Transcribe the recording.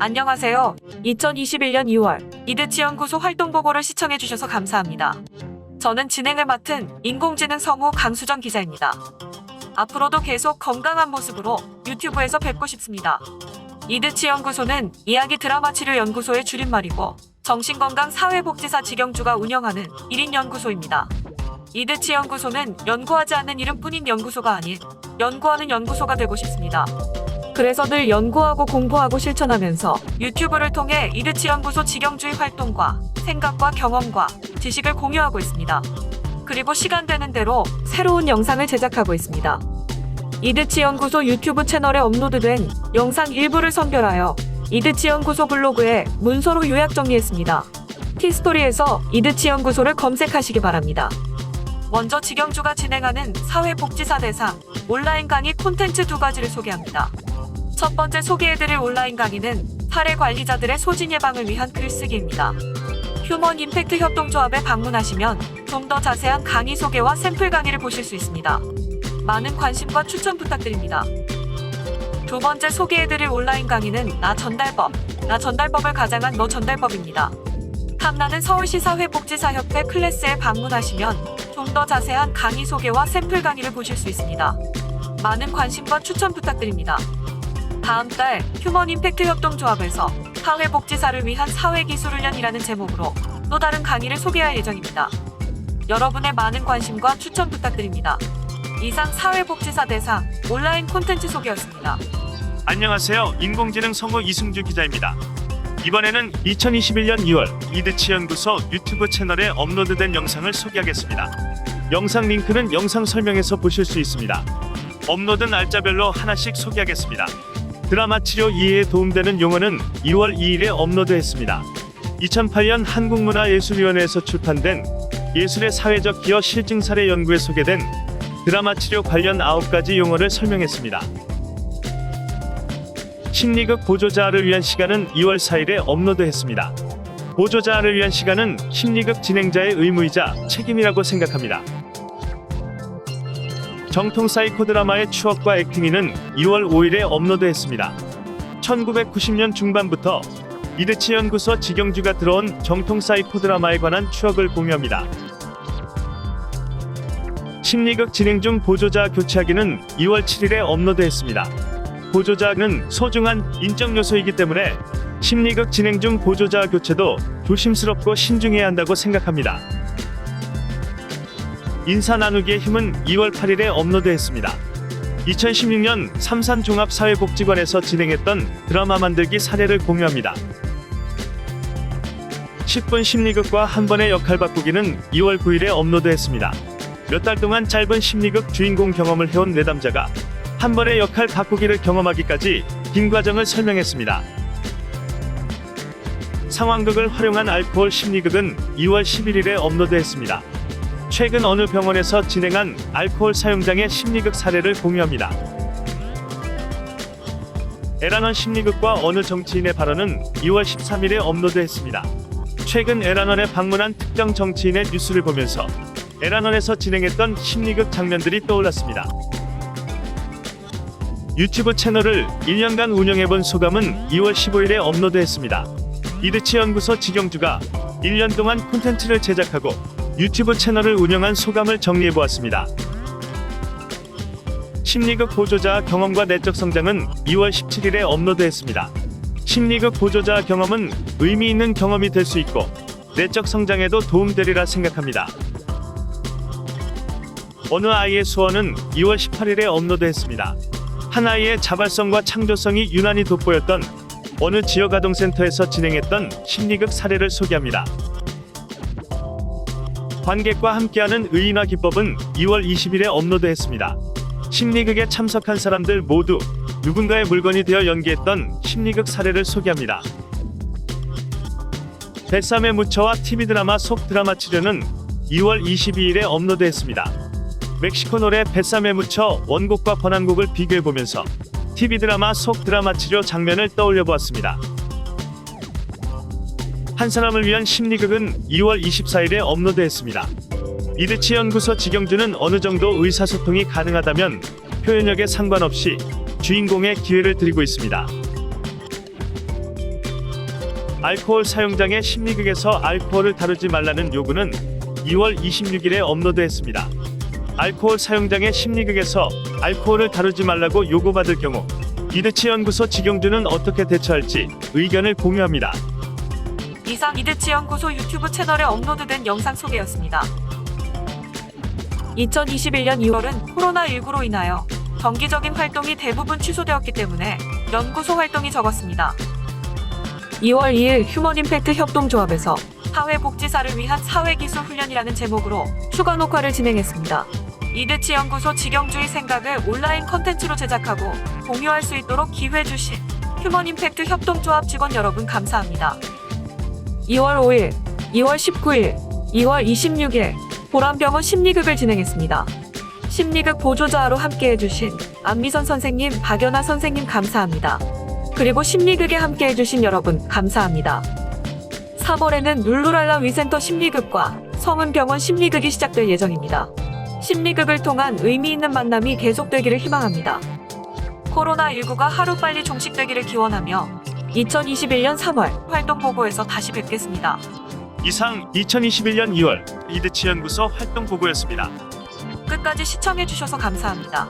안녕하세요. 2021년 2월 이드치 연구소 활동 보고를 시청해 주셔서 감사합니다. 저는 진행을 맡은 인공지능 성우 강수정 기자입니다. 앞으로도 계속 건강한 모습으로 유튜브에서 뵙고 싶습니다. 이드치 연구소는 이야기 드라마 치료 연구소의 줄임말이고 정신건강 사회복지사 직영주가 운영하는 1인 연구소입니다. 이드치 연구소는 연구하지 않는 이름뿐인 연구소가 아닌 연구하는 연구소가 되고 싶습니다. 그래서 늘 연구하고 공부하고 실천하면서 유튜브를 통해 이드치 연구소 직영주의 활동과 생각과 경험과 지식을 공유하고 있습니다. 그리고 시간 되는 대로 새로운 영상을 제작하고 있습니다. 이드치 연구소 유튜브 채널에 업로드된 영상 일부를 선별하여 이드치 연구소 블로그에 문서로 요약 정리했습니다. 티스토리에서 이드치 연구소를 검색하시기 바랍니다. 먼저 직영주가 진행하는 사회복지사 대상 온라인 강의 콘텐츠 두 가지를 소개합니다. 첫 번째 소개해드릴 온라인 강의는 사례 관리자들의 소진 예방을 위한 글쓰기입니다. 휴먼 임팩트 협동조합에 방문하시면 좀 더 자세한 강의 소개와 샘플 강의를 보실 수 있습니다. 많은 관심과 추천 부탁드립니다. 두 번째 소개해드릴 온라인 강의는 나 전달법, 나 전달법을 가장한 너 전달법입니다. 탐나는 서울시 사회복지사협회 클래스에 방문하시면 좀 더 자세한 강의 소개와 샘플 강의를 보실 수 있습니다. 많은 관심과 추천 부탁드립니다. 다음 달 휴먼 임팩트 협동조합에서 사회복지사를 위한 사회기술훈련이라는 제목으로 또 다른 강의를 소개할 예정입니다. 여러분의 많은 관심과 추천 부탁드립니다. 이상 사회복지사 대상 온라인 콘텐츠 소개였습니다. 안녕하세요. 인공지능 성우 이승주 기자입니다. 이번에는 2021년 2월 이드치 연구소 유튜브 채널에 업로드된 영상을 소개하겠습니다. 영상 링크는 영상 설명에서 보실 수 있습니다. 업로드 날짜별로 하나씩 소개하겠습니다. 드라마 치료 이해에 도움되는 용어는 2월 2일에 업로드했습니다. 2008년 한국문화예술위원회에서 출판된 예술의 사회적 기여 실증 사례 연구에 소개된 드라마 치료 관련 9가지 용어를 설명했습니다. 심리극 보조자를 위한 시간은 2월 4일에 업로드했습니다. 보조자를 위한 시간은 심리극 진행자의 의무이자 책임이라고 생각합니다. 정통 사이코 드라마의 추억과 액팅이는 2월 5일에 업로드했습니다. 1990년 중반부터 이드치 연구소 직영주가 들어온 정통 사이코 드라마에 관한 추억을 공유합니다. 심리극 진행 중 보조자 교체하기는 2월 7일에 업로드했습니다. 보조자는 소중한 인적 요소이기 때문에 심리극 진행 중 보조자 교체도 조심스럽고 신중해야 한다고 생각합니다. 인사 나누기의 힘은 2월 8일에 업로드했습니다. 2016년 삼산종합사회복지관에서 진행했던 드라마 만들기 사례를 공유합니다. 10분 심리극과 한 번의 역할 바꾸기는 2월 9일에 업로드했습니다. 몇 달 동안 짧은 심리극 주인공 경험을 해온 내담자가 한 번의 역할 바꾸기를 경험하기까지 긴 과정을 설명했습니다. 상황극을 활용한 알코올 심리극은 2월 11일에 업로드했습니다. 최근 어느 병원에서 진행한 알코올 사용장의 심리극 사례를 공유합니다. 에라넌 심리극과 어느 정치인의 발언은 2월 13일에 업로드했습니다. 최근 에라넌에 방문한 특정 정치인의 뉴스를 보면서 에라넌에서 진행했던 심리극 장면들이 떠올랐습니다. 유튜브 채널을 1년간 운영해본 소감은 2월 15일에 업로드했습니다. 이드치 연구소 직영주가 1년 동안 콘텐츠를 제작하고 유튜브 채널을 운영한 소감을 정리해보았습니다. 심리극 보조자 경험과 내적 성장은 2월 17일에 업로드했습니다. 심리극 보조자 경험은 의미 있는 경험이 될 수 있고 내적 성장에도 도움되리라 생각합니다. 어느 아이의 수원은 2월 18일에 업로드했습니다. 한 아이의 자발성과 창조성이 유난히 돋보였던 어느 지역 아동센터에서 진행했던 심리극 사례를 소개합니다. 관객과 함께하는 의인화 기법은 2월 20일에 업로드했습니다. 심리극에 참석한 사람들 모두 누군가의 물건이 되어 연기했던 심리극 사례를 소개합니다. 뱃삼의 무처와 TV 드라마 속 드라마 치료는 2월 22일에 업로드했습니다. 멕시코 노래 뱃삼의 무처 원곡과 번안곡을 비교해보면서 TV 드라마 속 드라마 치료 장면을 떠올려 보았습니다. 한 사람을 위한 심리극은 2월 24일에 업로드했습니다. 이드치 연구소 직영주는 어느 정도 의사소통이 가능하다면 표현력에 상관없이 주인공의 기회를 드리고 있습니다. 알코올 사용장의 심리극에서 알코올을 다루지 말라는 요구는 2월 26일에 업로드했습니다. 알코올 사용장의 심리극에서 알코올을 다루지 말라고 요구받을 경우 이드치 연구소 직영주는 어떻게 대처할지 의견을 공유합니다. 이상 이드치 연구소 유튜브 채널에 업로드된 영상 소개였습니다. 2021년 2월은 코로나19로 인하여 정기적인 활동이 대부분 취소되었기 때문에 연구소 활동이 적었습니다. 2월 2일 휴먼 임팩트 협동조합에서 사회복지사를 위한 사회기술 훈련이라는 제목으로 추가 녹화를 진행했습니다. 이드치 연구소 직영주의 생각을 온라인 컨텐츠로 제작하고 공유할 수 있도록 기회 주신 휴먼 임팩트 협동조합 직원 여러분 감사합니다. 2월 5일, 2월 19일, 2월 26일 보람병원 심리극을 진행했습니다. 심리극 보조자로 함께해 주신 안미선 선생님, 박연아 선생님 감사합니다. 그리고 심리극에 함께해 주신 여러분 감사합니다. 3월에는 룰루랄라 위센터 심리극과 성은병원 심리극이 시작될 예정입니다. 심리극을 통한 의미 있는 만남이 계속되기를 희망합니다. 코로나19가 하루빨리 종식되기를 기원하며 2021년 3월 활동 보고에서 다시 뵙겠습니다. 이상 2021년 2월 이드치 연구소 활동 보고였습니다. 끝까지 시청해주셔서 감사합니다.